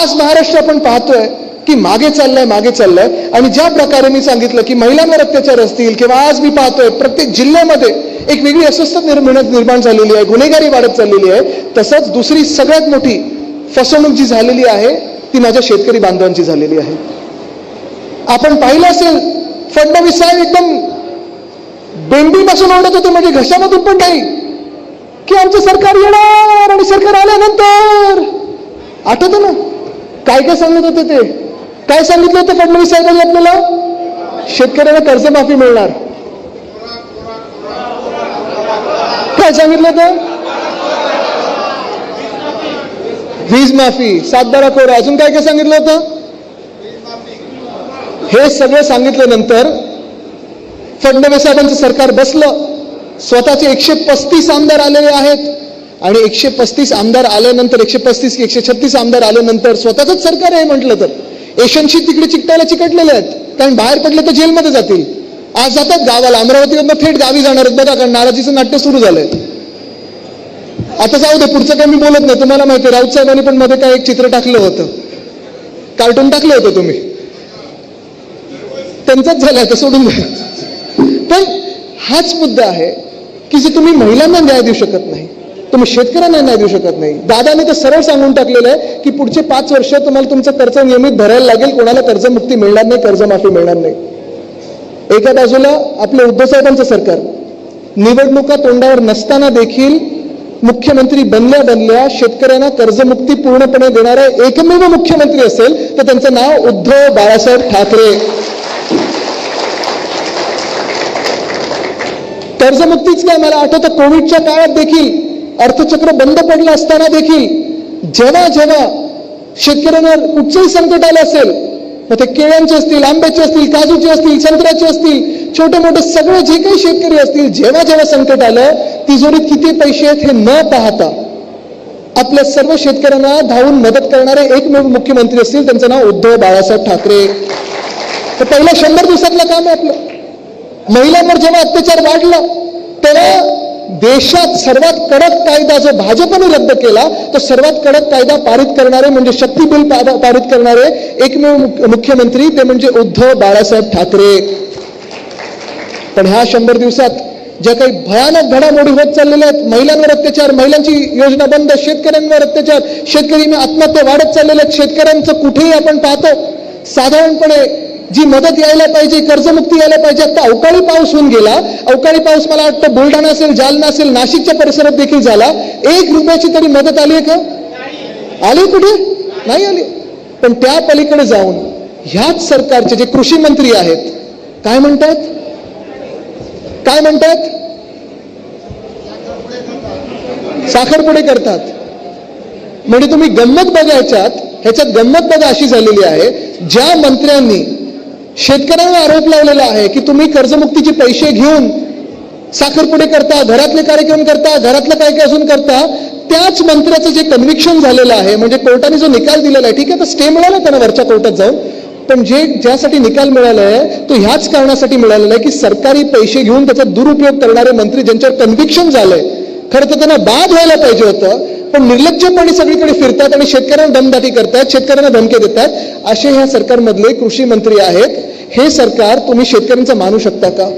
आज महाराष्ट्र आपण पाहतोय की मागे चाललंय मागे चाललंय. आणि ज्या प्रकारे मी सांगितलं की महिलांवर अत्याचार असतील किंवा आज मी पाहतोय प्रत्येक जिल्ह्यामध्ये एक वेगळी अस्वस्थता निर्माण निर्माण झालेली आहे गुन्हेगारी वाढत चाललेली आहे. तसंच दुसरी सगळ्यात मोठी फसवणूक जी झालेली आहे ती माझ्या शेतकरी बांधवांची झालेली आहे. आपण पाहिलं असेल फडणवीस साहेब एकदम बेंबीपासून ओढत होते म्हणजे घशामधून पण नाही. की आमचं सरकार येणार आणि सरकार आल्यानंतर. आठवतं ना? काय काय सांगत होते ते? काय सांगितलं होतं फडणवीस साहेबांनी आपल्याला? शेतकऱ्यांना कर्जमाफी मिळणार. काय सांगितलं होतं? वीज माफी सातबारा कोरा अजून काय काय सांगितलं होतं? हे सगळं सांगितल्यानंतर फडणवीस साहेबांचं सरकार बसलं. स्वतःचे एकशे पस्तीस आमदार आलेले आहेत. आणि एकशे पस्तीस आमदार आल्यानंतर एकशे पस्तीस की एकशे छत्तीस आमदार आल्यानंतर स्वतःच सरकार आहे म्हटलं तर. एशनशी तिकडे चिकटायला चिकटलेले आहेत. कारण बाहेर पडले तर जेलमध्ये जातील. आज जातात गावाला. अमरावतीमधनं थेट गावी जाणार आहेत. बघा कारण नाराजीचं नाट्य सुरू झालंय. आता जाऊ दे पुढचं काय मी बोलत नाही. तुम्हाला माहिती आहे, राऊत साहेबांनी पण मध्ये काय एक चित्र टाकलं होतं. कार्टून टाकलं होतं तुम्ही. त्यांचाच झालं तर सोडून द्या. पण हाच मुद्दा आहे की जे तुम्ही महिलांना न्याय देऊ शकत नाही. तुम्ही शेतकऱ्यांना न्याय देऊ शकत नाही. दादाने तर सरळ सांगून टाकलेलं आहे की पुढचे पाच वर्ष तुम्हाला तुमचं कर्ज नियमित भरायला लागेल कोणाला कर्जमुक्ती मिळणार नाही कर्जमाफी मिळणार नाही. एका बाजूला आपलं उद्धव साहेबांचं सरकार. निवडणुका तोंडावर नसताना देखील मुख्यमंत्री बनल्या बनल्या शेतकऱ्यांना कर्जमुक्ती पूर्णपणे देणारा एकमेव मुख्यमंत्री असेल तर त्यांचं नाव उद्धव बाळासाहेब ठाकरे. कर्जमुक्तीच काय मला आठवतं कोविडच्या काळात देखील अर्थचक्र बंद पडलं असताना देखील जेव्हा जेव्हा शेतकऱ्यांवर कुठचंही संकट आलं असेल मग ते केळ्यांचे असतील आंब्याचे असतील काजूचे असतील संत्र्याचे असतील छोटे मोठे सगळे जे काही शेतकरी असतील जेव्हा जेव्हा संकट आलं तिजोरीत किती पैसे आहेत हे न पाहता आपल्या सर्व शेतकऱ्यांना धावून मदत करणारे एकमेव मुख्यमंत्री असतील त्यांचं नाव उद्धव बाळासाहेब ठाकरे. तर पहिल्या शंभर दिवसातलं काम आहे आपलं. महिलांवर जेव्हा अत्याचार वाढला तेव्हा देशात सर्वात कडक कायदा जो भाजपने रद्द केला तो सर्वात कडक कायदा पारित करणारे म्हणजे शक्ती बिल पारित करणारे एकमेव मुख्यमंत्री ते म्हणजे उद्धव बाळासाहेब ठाकरे. पण ह्या शंभर दिवसात ज्या काही भयानक घडामोडी होत चाललेल्या आहेत महिलांवर अत्याचार महिलांची योजना बंद शेतकऱ्यांवर अत्याचार शेतकरी आत्महत्या वाढत चाललेल्या आहेत शेतकऱ्यांचं कुठेही आपण पाहतो साधारणपणे जी मदत यायला पाहिजे कर्जमुक्ती यायला पाहिजे आता अवकाळी पाऊस होऊन गेला. अवकाळी पाऊस मला वाटतं बुलढाणा असेल जालना असेल नाशिकच्या परिसरात देखील झाला. एक रुपयाची तरी मदत आली आहे का? आली कुठे? नाही आली. पण त्या पलीकडे जाऊन ह्याच सरकारचे जे कृषी मंत्री आहेत काय म्हणतात? काय म्हणतात? साखरपुडे करतात. म्हणजे तुम्ही गंमत बघायच्यात ह्याच्यात गंमत बघा अशी झालेली आहे. ज्या मंत्र्यांनी शेतकऱ्यांना आरोप लावलेला आहे की तुम्ही कर्जमुक्तीचे पैसे घेऊन साखरपुडे करता घरातले कार्यक्रम करता घरातलं काय काय अजून करता त्याच मंत्र्याचं जे कन्व्हिक्शन झालेलं आहे म्हणजे कोर्टाने जो निकाल दिलेला आहे ठीक आहे तर स्टे मिळाला त्यांना वरच्या कोर्टात जाऊन पण जे ज्यासाठी निकाल मिळाला आहे तो ह्याच कारणासाठी मिळालेला आहे की सरकारी पैसे घेऊन त्याचा दुरुपयोग करणारे मंत्री ज्यांच्यावर कन्व्हिक्शन झालंय खरं तर त्यांना बाद व्हायला पाहिजे होतं पण निर्लज्जपणे सगळीकडे फिरतात आणि शेतकऱ्यांना दमदाटी करतात शेतकऱ्यांना धमके देतात असे ह्या सरकारमधले कृषी मंत्री आहेत. हे सरकार तुम्ही शेतकऱ्यांचं मानू शकता का?